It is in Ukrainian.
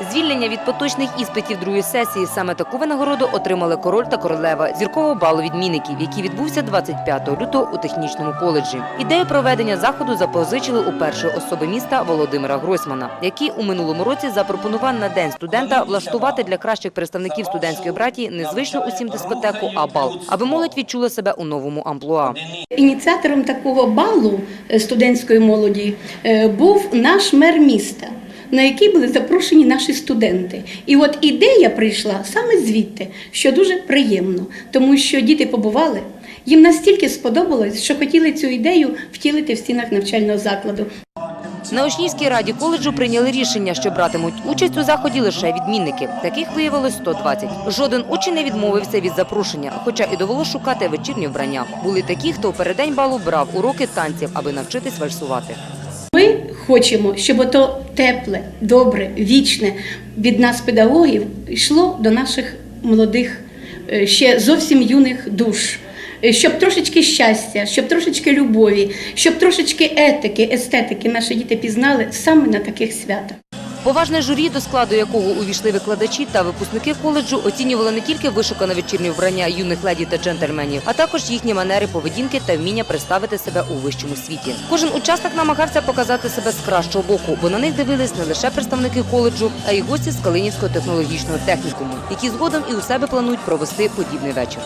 Звільнення від поточних іспитів другої сесії саме таку винагороду отримали король та королева зіркового балу відмінників, який відбувся 25 лютого у технічному коледжі. Ідею проведення заходу запозичили у першої особи міста Володимира Гройсмана, який у минулому році запропонував на день студента влаштувати для кращих представників студентської братії незвичну усім дискотеку, а бал, аби молодь відчула себе у новому амплуа. Ініціатором такого балу е, студентської молоді е, був наш мер міста, на який були запрошені наші студенти. І от ідея прийшла саме звідти, що дуже приємно, тому що діти побували. Їм настільки сподобалось, що хотіли цю ідею втілити в стінах навчального закладу. На учнівській раді коледжу прийняли рішення, що братимуть участь у заході лише відмінники. Таких виявилось 120. Жоден учень не відмовився від запрошення, хоча і довелося шукати вечірнє вбрання. Були такі, хто в переддень балу брав уроки танців, аби навчитись вальсувати. Ми хочемо, щоб ото тепле, добре, вічне від нас, педагогів, йшло до наших молодих, е, ще зовсім юних душ. Е, Щоб трошечки щастя, щоб трошечки любові, щоб трошечки етики, естетики наші діти пізнали саме на таких святах. Поважне журі, до складу якого увійшли викладачі та випускники коледжу, оцінювали не тільки вишукане вечірнє вбрання юних леді та джентльменів, а також їхні манери поведінки та вміння представити себе у вищому світі. Кожен учасник намагався показати себе з кращого боку, бо на них дивились не лише представники коледжу, а й гості з Калинівського технологічного технікуму, які згодом і у себе планують провести подібний вечір.